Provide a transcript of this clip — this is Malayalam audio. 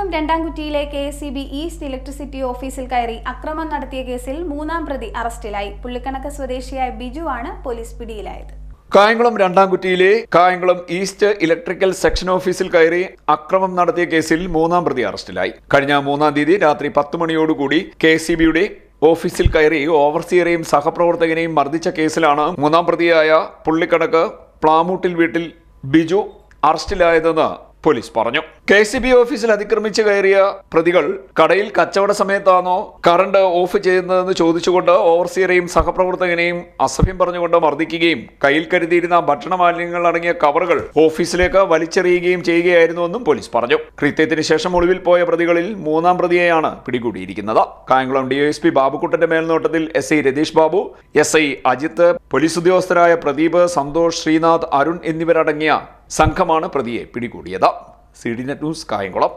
Kayamkulam രണ്ടാംകുറ്റിയിലെ K S B east electricity ഓഫീസിൽ കയറി അക്രമം നടത്തിയ കേസിൽ മൂന്നാം പ്രതി അറസ്റ്റിലായി. പുള്ളിക്കണക്ക് സ്വദേശിയായ ബിജു ആണ് പോലീസ് പിടിയിലായത്. കായംകുളം രണ്ടാംകുറ്റിയിലെ കായംകുളം ഈസ്റ്റ് ഇലക്ട്രിക്കൽ സെക്ഷൻ ഓഫീസിൽ കയറി അക്രമം നടത്തിയ കേസിൽ മൂന്നാം പ്രതി അറസ്റ്റിലായി. കഴിഞ്ഞ മൂന്നാം തീയതി രാത്രി പത്ത് മണിയോടുകൂടി കെ സി ബിയുടെ ഓഫീസിൽ കയറി ഓവർസിയറെയും സഹപ്രവർത്തകനെയും മർദ്ദിച്ച കേസിലാണ് മൂന്നാം പ്രതിയായ പുള്ളിക്കണക്ക് പ്ലാമൂട്ടിൽ വീട്ടിൽ ബിജു അറസ്റ്റിലായതെന്ന് പോലീസ് പറഞ്ഞു. കെ സി ബി ഓഫീസിൽ അതിക്രമിച്ച് കയറിയ പ്രതികൾ കടയിൽ കച്ചവട സമയത്താണോ കറണ്ട് ഓഫ് ചെയ്യുന്നതെന്ന് ചോദിച്ചുകൊണ്ട് ഓവർസിയറെയും സഹപ്രവർത്തകനെയും അസഭ്യം പറഞ്ഞുകൊണ്ട് മർദ്ദിക്കുകയും കയ്യിൽ കരുതിയിരുന്ന ഭക്ഷണ മാലിന്യങ്ങൾ അടങ്ങിയ കവറുകൾ ഓഫീസിലേക്ക് വലിച്ചെറിയുകയും ചെയ്യുകയായിരുന്നുവെന്നും പോലീസ് പറഞ്ഞു. കൃത്യത്തിന് ശേഷം ഒളിവിൽ പോയ പ്രതികളിൽ മൂന്നാം പ്രതിയെയാണ് പിടികൂടിയിരിക്കുന്നത്. കായംകുളം ഡിഎസ്പി ബാബുക്കുട്ടന്റെ മേൽനോട്ടത്തിൽ S I Ratheesh Babu S I Ajith police ഉദ്യോഗസ്ഥരായ Pradeep Santhosh Sreenath Arun എന്നിവരടങ്ങിയ സംഘമാണ് പ്രതിയെ പിടികൂടിയത്. C D net news Kayamkulam.